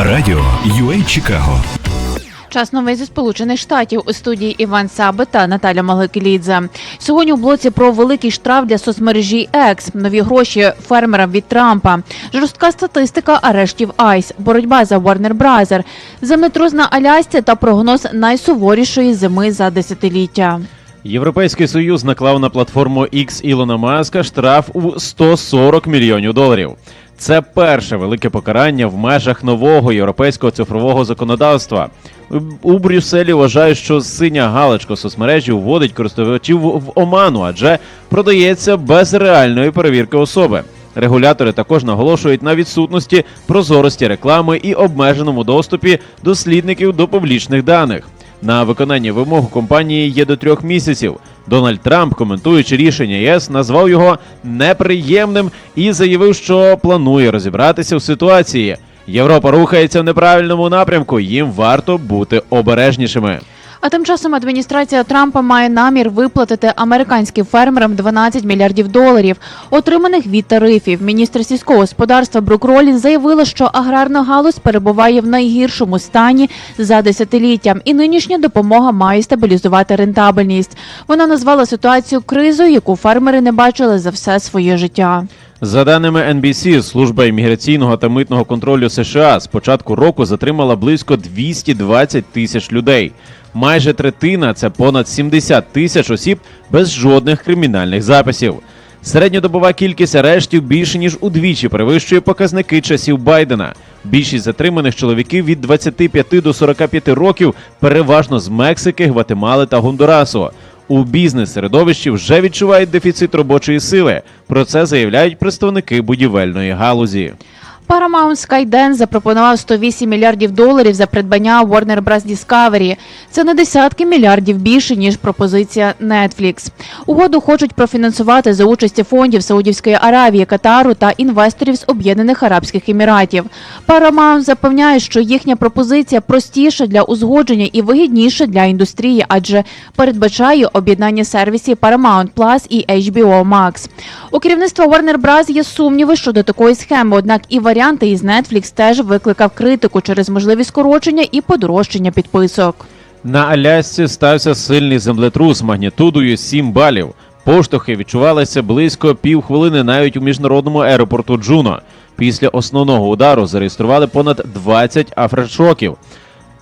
Радіо UA Чикаго. Час новий зі сполучених штатів у студії Іван Саби та Наталя Маликелідзе. Сьогодні у блоці про великий штраф для соцмережі X, нові гроші фермерам від Трампа, жорстка статистика арештів Айс, боротьба за Warner Bros., землетрус на Алясці та прогноз найсуворішої зими за десятиліття. Європейський союз наклав на платформу X Ілона Маска штраф у 140 мільйонів доларів. Це перше велике покарання в межах нового європейського цифрового законодавства. У Брюсселі вважають, що синя галочка соцмережі вводить користувачів в оману, адже продається без реальної перевірки особи. Регулятори також наголошують на відсутності прозорості реклами і обмеженому доступі дослідників до публічних даних. На виконання вимог компанії є до трьох місяців. Дональд Трамп, коментуючи рішення ЄС, назвав його неприємним і заявив, що планує розібратися в ситуації. Європа рухається в неправильному напрямку. Їм варто бути обережнішими. А тим часом адміністрація Трампа має намір виплатити американським фермерам 12 мільярдів доларів, отриманих від тарифів. Міністр сільського господарства Брук Ролін заявила, що аграрна галузь перебуває в найгіршому стані за десятиліттям, і нинішня допомога має стабілізувати рентабельність. Вона назвала ситуацію кризою, яку фермери не бачили за все своє життя. За даними NBC, служба імміграційного та митного контролю США з початку року затримала близько 220 тисяч людей. Майже третина це понад 70 тисяч осіб без жодних кримінальних записів. Середньодобова кількість арештів більше ніж удвічі перевищує показники часів Байдена. Більшість затриманих чоловіків від 25 до 45 років переважно з Мексики, Гватемали та Гондурасу. У бізнес-середовищі вже відчувають дефіцит робочої сили. Про це заявляють представники будівельної галузі. Paramount Skydance запропонував 108 мільярдів доларів за придбання Warner Bros. Discovery. Це на десятки мільярдів більше ніж пропозиція Netflix. Угоду хочуть профінансувати за участі фондів Саудівської Аравії, Катару та інвесторів з Об'єднаних Арабських Еміратів. Paramount запевняє, що їхня пропозиція простіша для узгодження і вигідніша для індустрії, адже передбачає об'єднання сервісів Paramount Plus і HBO Max. У керівництва Warner Bros. є сумніви щодо такої схеми, однак і варіанти із Netflix теж викликав критику через можливість скорочення і подорожчання підписок. На Алясці стався сильний землетрус магнітудою 7 балів. Поштовхи відчувалися близько півхвилини навіть у міжнародному аеропорту Джуно. Після основного удару зареєстрували понад 20 афрешоків.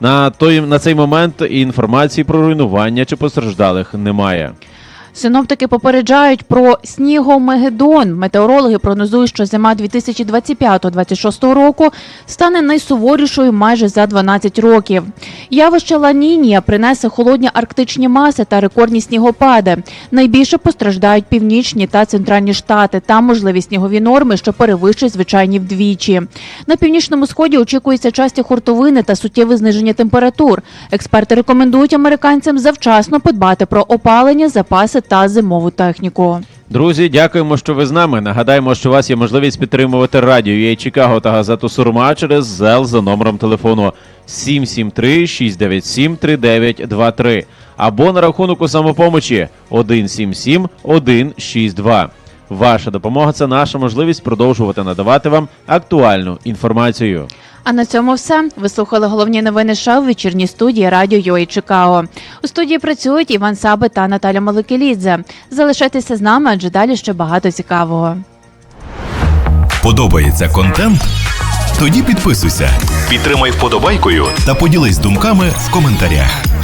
На той на цей момент інформації про руйнування чи постраждалих немає. Синоптики попереджають про снігомегедон. Метеорологи прогнозують, що зима 2025-2026 року стане найсуворішою майже за 12 років. Явище Ланінія принесе холодні арктичні маси та рекордні снігопади. Найбільше постраждають північні та центральні штати. Там можливі снігові норми, що перевищують звичайні вдвічі. На північному сході очікується часті хуртовини та суттєве зниження температур. Експерти рекомендують американцям завчасно подбати про опалення, запаси та зимову техніку. Друзі, дякуємо, що ви з нами. Нагадаємо, що у вас є можливість підтримувати радіо UA Чикаго та газету Сурма через ЗЕЛ за номером телефону 773-697-3923 або на рахунок у самопомочі 177-162. Ваша допомога це наша можливість продовжувати надавати вам актуальну інформацію. А на цьому все. Ви слухали головні новини шоу в вечірній студії Радіо Йої Чикаго. У студії працюють Іван Саби та Наталя Маликелідзе. Залишайтеся з нами, адже далі ще багато цікавого. Подобається контент? Тоді підписуйся, підтримай вподобайкою та поділись думками в коментарях.